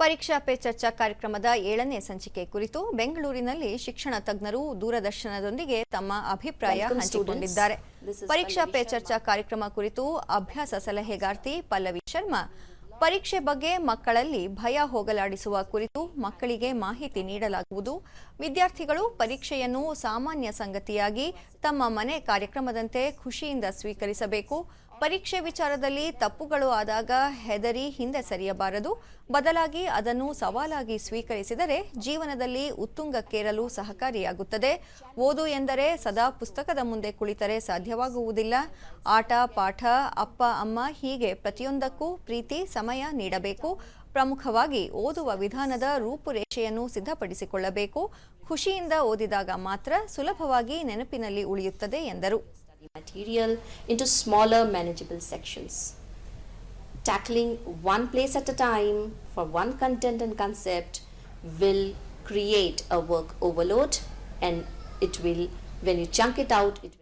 ಪರೀಕ್ಷಾ ಪೇ ಚರ್ಚಾ ಕಾರ್ಯಕ್ರಮದ ಏಳನೇ ಸಂಚಿಕೆ ಕುರಿತು ಬೆಂಗಳೂರಿನಲ್ಲಿ ಶಿಕ್ಷಣ ತಜ್ಞರು ದೂರದರ್ಶನದೊಂದಿಗೆ ತಮ್ಮ ಅಭಿಪ್ರಾಯ ಹಂಚಿಕೊಂಡಿದ್ದಾರೆ. ಪರೀಕ್ಷಾ ಪೇ ಚರ್ಚಾ ಕಾರ್ಯಕ್ರಮ ಕುರಿತು ಅಭ್ಯಾಸ ಸಲಹೆಗಾರ್ತಿ ಪಲ್ಲವಿ ಶರ್ಮಾ ಪರೀಕ್ಷೆ ಬಗ್ಗೆ ಮಕ್ಕಳಲ್ಲಿ ಭಯ ಹೋಗಲಾಡಿಸುವ ಕುರಿತು ಮಕ್ಕಳಿಗೆ ಮಾಹಿತಿ ನೀಡಲಾಗುವುದು. ವಿದ್ಯಾರ್ಥಿಗಳು ಪರೀಕ್ಷೆಯನ್ನು ಸಾಮಾನ್ಯ ಸಂಗತಿಯಾಗಿ ತಮ್ಮ ಮನೆ ಕಾರ್ಯಕ್ರಮದಂತೆ ಖುಷಿಯಿಂದ ಸ್ವೀಕರಿಸಬೇಕು. ಪರೀಕ್ಷೆ ವಿಚಾರದಲ್ಲಿ ತಪ್ಪುಗಳು ಆದಾಗ ಹೆದರಿ ಹಿಂದೆ ಸರಿಯಬಾರದು. ಬದಲಾಗಿ ಅದನ್ನು ಸವಾಲಾಗಿ ಸ್ವೀಕರಿಸಿದರೆ ಜೀವನದಲ್ಲಿ ಉತ್ತುಂಗಕ್ಕೇರಲು ಸಹಕಾರಿಯಾಗುತ್ತದೆ. ಓದು ಎಂದರೆ ಸದಾ ಪುಸ್ತಕದ ಮುಂದೆ ಕುಳಿತರೆ ಸಾಧ್ಯವಾಗುವುದಿಲ್ಲ. ಆಟ, ಪಾಠ, ಅಪ್ಪ, ಅಮ್ಮ ಹೀಗೆ ಪ್ರತಿಯೊಂದಕ್ಕೂ ಪ್ರೀತಿ, ಸಮಯ ನೀಡಬೇಕು. ಪ್ರಮುಖವಾಗಿ ಓದುವ ವಿಧಾನದ ರೂಪುರೇಷೆಯನ್ನು ಸಿದ್ಧಪಡಿಸಿಕೊಳ್ಳಬೇಕು. ಖುಷಿಯಿಂದ ಓದಿದಾಗ ಮಾತ್ರ ಸುಲಭವಾಗಿ ನೆನಪಿನಲ್ಲಿ ಉಳಿಯುತ್ತದೆ ಎಂದರು. Material into smaller manageable sections. Tackling one place at a time for one content and concept will create a work overload and it will, when you chunk it out, it